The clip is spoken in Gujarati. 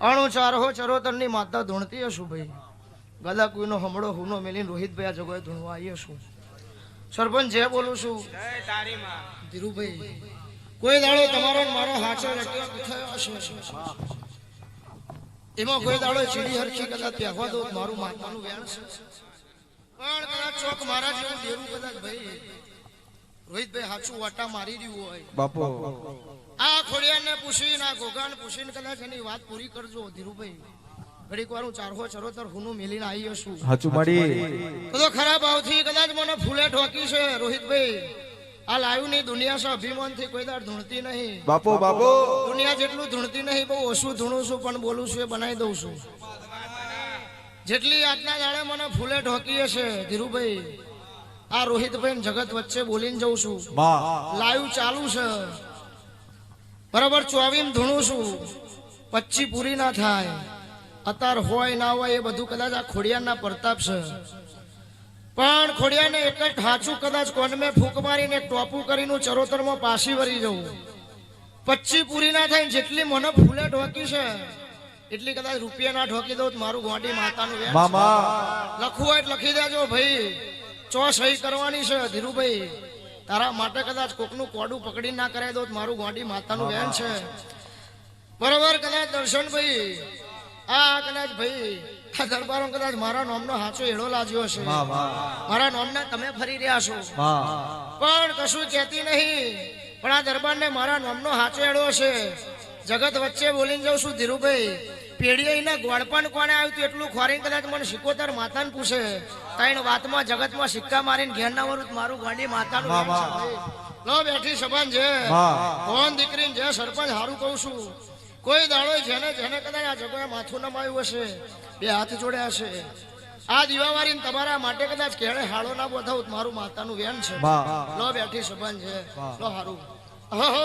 અણુ ચારહો ચરોતરની માતા ધૂણતી હશું ભાઈ. ગલા કુઈનો હમળો હુનો મેલીને રોહિતભાઈ આ જગોએ ધૂણવા આવી હશું. સરપંચ, જે બોલું છું. ધીરુભાઈ, કોઈ દાડો તમારો મારો હાચો થયો હશે? એમાં કોઈ દાડો ચીડી હરખી કદાચ પહેવા દો મારું માતાનું વ્યાણ છે? પણ કદાચ ચોક મારા જેવું દેરું કદાચ ભાઈ. રોહિતભાઈ હાચું વાટા મારી રહ્યું હોય. બાપુ. આ ખોડિયાને પૂછીને ના ગોગાને પૂછીને કદાચ એની વાત પૂરી કરજો ધીરુભાઈ. ઘડીક વાર હું ચારહો ચરોતર હુનું મેલીને આવી છું. હાચું માડી તો ખરાબ ખરા કદાચ મને ફૂલે ઠોકી છે રોહિતભાઈ. આ લાઈવની દુનિયા છે અભિમાનથી કોઈ દાડ ધૂણતી નહીં. બાપુ બાપુ. દુનિયા જેટલું ધૂણતી નહીં બહુ ઓછું ધૂણું છું પણ બોલું છું એ બનાવી દઉં છું. જેટલી આજના દાડે મને ફૂલે ઠોકી હશે ધીરુભાઈ. આ રોહિતભાઈ જગત વચ્ચે બોલીને જઉં છું. લાઈવ ચાલુ છે. બરાબર ચોવીમ ધૂણું છું. પચ્ચી પૂરી ના થાય. અત્યાર હોય ના હોય એ બધું કદાચ આ ખોડિયારના પ્રતાપ છે. પણ ખોડિયાને એક જ ઠાચું કદાચ કોનમે ફૂંક મારીને ટોપું કરીને ચરોતરમાં પાછી વળી જવું. પચ્ચી પૂરી ના થાય ને જેટલી મને ફૂલે ઢોકી છે એટલી કદાચ રૂપિયા ના ઢોકી દઉં મારું ગોંડી માતાનું લખવું હોય લખી દેજો ભાઈ. ચો સહી કરવાની છે ધીરુભાઈ. તારા માટે કદાચ કોકનું કોડું પકડી ના કરાય દો તો મારું ગોડી માતાનું વેન છે. બરોબર કદાચ દર્શનભાઈ. આ કદાચ ભાઈ. આ દરબારો કદાચ મારા નામનો હાચો એડો લાગ્યો છે મારા નામના તમે ફરી રહ્યા છો. પણ કશું કહેતી નહીં. પણ આ દરબારને મારા નામનો હાચો એડો છે જગત વચ્ચે બોલીને જાઉં છું ધીરુભાઈ. પેઢીએ એના ગોળપણ કોને આવ્યું હતું એટલું ખોરી કદાચ મને સિકોતર માતાને પૂછે. ત્રણ વાતમાં જગતમાં સિક્કા મારીને ઘેર ના વરું મારું ગાંડી માતાનું. લો બેઠી સભાન છે. કોણ દીકરીને જે સરપંચ હારું કહું છું. કોઈ દાડો જેને જેને કદાચ આ જગ્યા માથું નમાયું હશે બે હાથ જોડ્યા હશે. આ દીવાવાળી તમારા માટે કદાચ કેળે હાળો ના બોધાવું મારું માતાનું વેન છે. લો બેઠી સભાન છે. લો હારું. ઓહો